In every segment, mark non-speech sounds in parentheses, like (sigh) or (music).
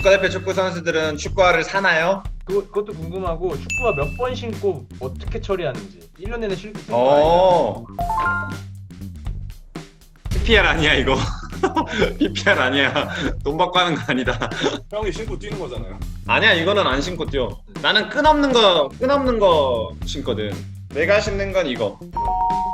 국가대표 축구 선수들은 축구화를 사나요? 그, 그것도 궁금하고 축구화 몇 번 신고 어떻게 처리하는지 1년 내내 신고 쓰는 거 어. PPR 아니야 이거. (laughs) PPR 아니야. 돈 받고 하는 거 아니다. 형이 신고 뛰는 거잖아요. 아니야 이거는 안 신고 뛰어. 나는 끈 없는 거, 끈 없는 거 신거든. 내가 신는 건 이거. 어.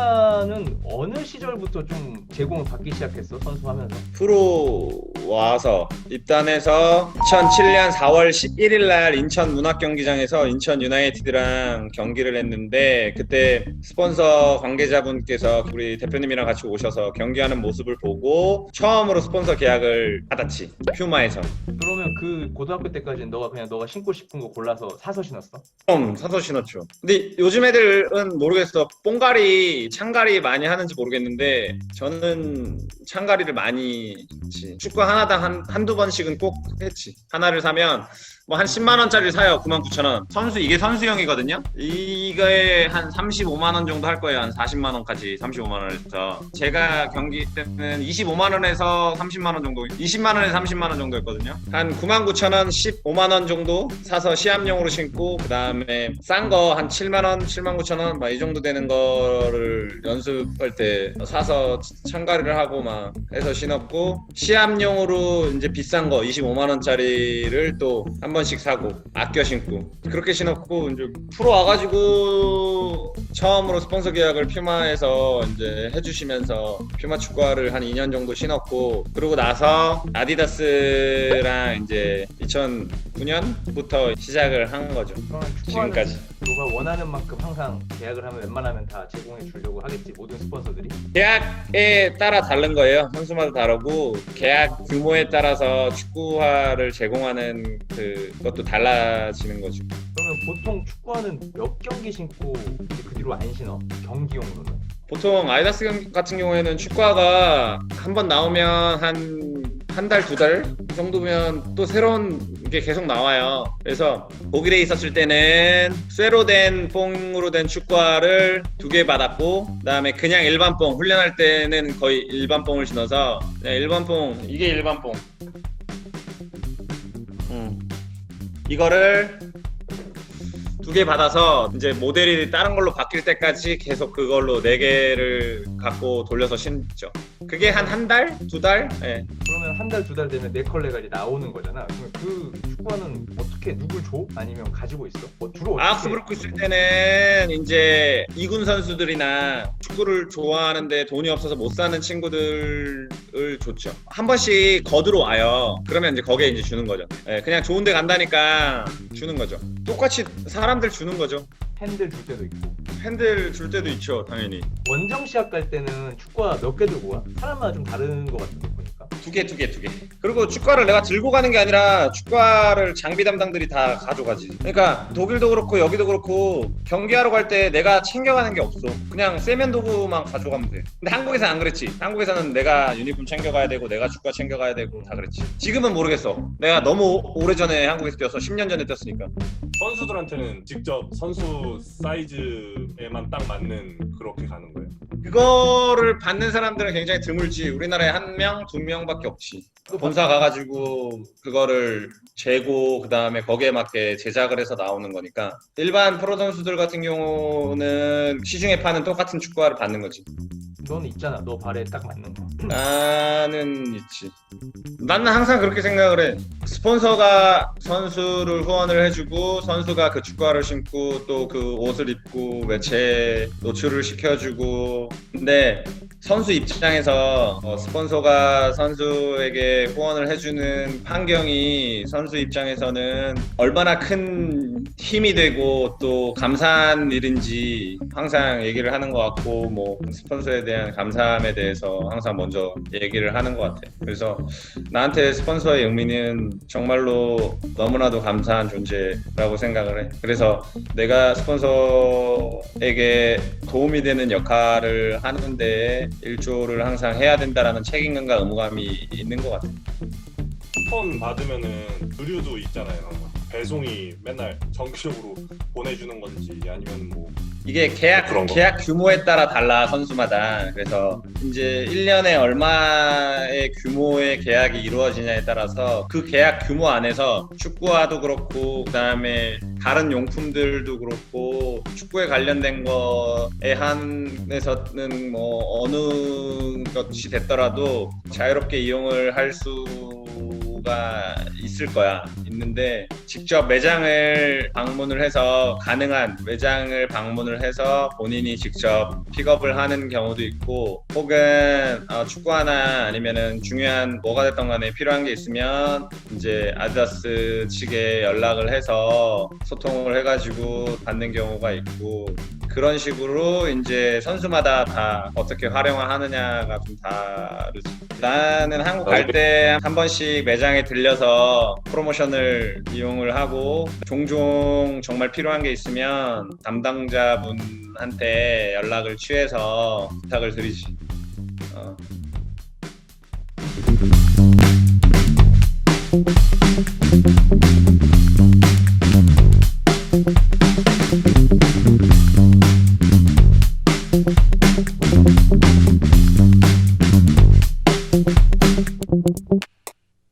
축구화는 어느 시절부터 좀 제공을 받기 시작했어? 선수하면서? 프로 와서 입단해서 2007년 4월 11일 날 인천 문학경기장에서 인천 유나이티드랑 경기를 했는데 그때 스폰서 관계자분께서 우리 대표님이랑 같이 오셔서 경기하는 모습을 보고 처음으로 스폰서 계약을 받았지 퓨마에서. 그러면 그 고등학교 때까지는 너가 그냥 너가 신고 싶은 거 골라서 사서 신었어? 좀 사서 신었죠. 근데 요즘 애들은 모르겠어. 뽕가리 창가리 많이 하는지 모르겠는데 저는 창가리를 많이 했지. 축구 하나당 한, 한두 번씩은 꼭 했지. 하나를 사면 뭐 한 10만 원짜리 사요. 9만 9천 원. 선수 이게 선수용이거든요. 이거에 한 35만 원 정도 할 거예요. 한 40만 원까지 35만 원에서. 제가 경기 때는 25만 원에서 30만 원 정도 20만 원에서 30만 원 정도였거든요. 한 9만 9천 원 15만 원 정도 사서 시합용으로 신고 그 다음에 싼 거 한 7만 원 7만 9천 원 막 이 정도 되는 거를 연습할 때 사서 참가를 하고 막 해서 신었고 시합용으로 이제 비싼 거 25만 원짜리를 또 한번 씩 사고 아껴 신고. 그렇게 신었고 이제 프로 와가지고 처음으로 스폰서 계약을 퓨마에서 이제 해주시면서 퓨마 축구화를 한 2년 정도 신었고 그러고 나서 아디다스랑 이제 2009년부터 시작을 한 거죠. 그러면 지금까지. 너가 원하는 만큼 항상 계약을 하면 웬만하면 다 제공해 주려고 하겠지 모든 스폰서들이? 계약에 따라 다른 거예요. 선수마다 다르고 계약 규모에 따라서 축구화를 제공하는 그 것도 달라지는 거죠. 그러면 보통 축구화는 몇 경기 신고 이제 그 뒤로 안 신어? 경기용으로는? 보통 아이다스 경- 같은 경우에는 축구화가 한 번 나오면 한 한 달, 두 달 정도면 또 새로운 게 계속 나와요. 그래서 독일에 있었을 때는 쇠로 된 뽕으로 된 축구화를 두 개 받았고, 그다음에 그냥 일반 뽕 훈련할 때는 거의 일반 뽕을 신어서 그냥 일반 뽕 이게 일반 뽕. 음. 이거를 두 개 받아서 이제 모델이 다른 걸로 바뀔 때까지 계속 그걸로 네 개를 갖고 돌려서 신죠. 그게 한 한 달, 두 달. 예. 그러면 한 달 두 달 되면 네 컬레가 이제 나오는 거잖아 그러면 그 축구화는 어떻게 누굴 줘? 아니면 가지고 있어? 뭐 주로 어떻게 아크브루크 있을 때는 이제 이군 선수들이나 축구를 좋아하는데 돈이 없어서 못 사는 친구들을 줬죠. 한 번씩 거두러 와요. 그러면 이제 거기에 이제 주는 거죠. 예, 그냥 좋은 데 간다니까 주는 거죠. 똑같이 사람들 주는 거죠. 팬들 줄 때도 있고 팬들 줄 때도 있죠, 당연히. 원정 시합 갈 때는 축구화 몇 개 들고 와? 사람마다 좀 다른 것 같은데 두 개, 두 개, 두 개. 그리고 축구화를 내가 들고 가는 게 아니라 축구화를 장비 담당들이 다 가져가지. 그러니까 독일도 그렇고 여기도 그렇고 경기하러 갈 때 내가 챙겨가는 게 없어. 그냥 세면 도구만 가져가면 돼. 근데 한국에서는 안 그랬지. 한국에서는 내가 유니폼 챙겨가야 되고 내가 축구화 챙겨가야 되고 다 그랬지. 지금은 모르겠어. 내가 너무 오래전에 한국에서 뛰어서 10년 전에 뛰었으니까. 선수들한테는 직접 선수 사이즈에만 딱 맞는 그렇게 가는 거예요. 그거를 받는 사람들은 굉장히 드물지. 우리나라에 한 명, 두 명밖에 없지. 본사 가가지고 그거를 재고 그 다음에 거기에 맞게 제작을 해서 나오는 거니까 일반 프로 선수들 같은 경우는 시중에 파는 똑같은 축구화를 받는 거지. 너는 있잖아 너 발에 딱 맞는 거 (clears throat) 나는 있지. 나는 항상 그렇게 생각을 해. 스폰서가 선수를 후원을 해주고 선수가 그 축구화를 신고 또 그 옷을 입고 매체 노출을 시켜주고. 근데 선수 입장에서 어, 스폰서가 선수에게 후원을 해주는 환경이 선수 입장에서는 얼마나 큰 힘이 되고 또 감사한 일인지 항상 얘기를 하는 것 같고 뭐 스폰서에 대한 감사함에 대해서 항상 먼저 얘기를 하는 것 같아. 그래서 나한테 스폰서의 의미는 정말로 너무나도 감사한 존재라고 생각을 해. 그래서 내가 스폰서에게 도움이 되는 역할을 하는데 일조를 항상 해야 된다라는 책임감과 의무감이 있는 것 같아. 쿠폰 받으면은 의류도 있잖아요. 배송이 맨날 정기적으로 보내주는 건지 아니면 뭐 이게 계약 그런 거. 계약 규모에 따라 달라 선수마다 그래서 이제 1년에 얼마의 규모의 계약이 이루어지냐에 따라서 그 계약 규모 안에서 축구화도 그렇고 그다음에 다른 용품들도 그렇고 축구에 관련된 거에 한해서는 뭐 어느 것이 됐더라도 자유롭게 이용을 할수 가 있을 거야. 있는데 직접 매장을 방문을 해서 가능한 매장을 방문을 해서 본인이 직접 픽업을 하는 경우도 있고 혹은 어, 축구 하나 아니면은 중요한 뭐가 됐던 간에 필요한 게 있으면 이제 아디다스 측에 연락을 해서 소통을 해가지고 받는 경우가 있고 그런 식으로 이제 선수마다 다 어떻게 활용하느냐가 좀 다르지. 나는 한국 갈 때 한 번씩 매장에 들려서 프로모션을 이용을 하고 종종 정말 필요한 게 있으면 담당자분한테 연락을 취해서 부탁을 드리지. 어.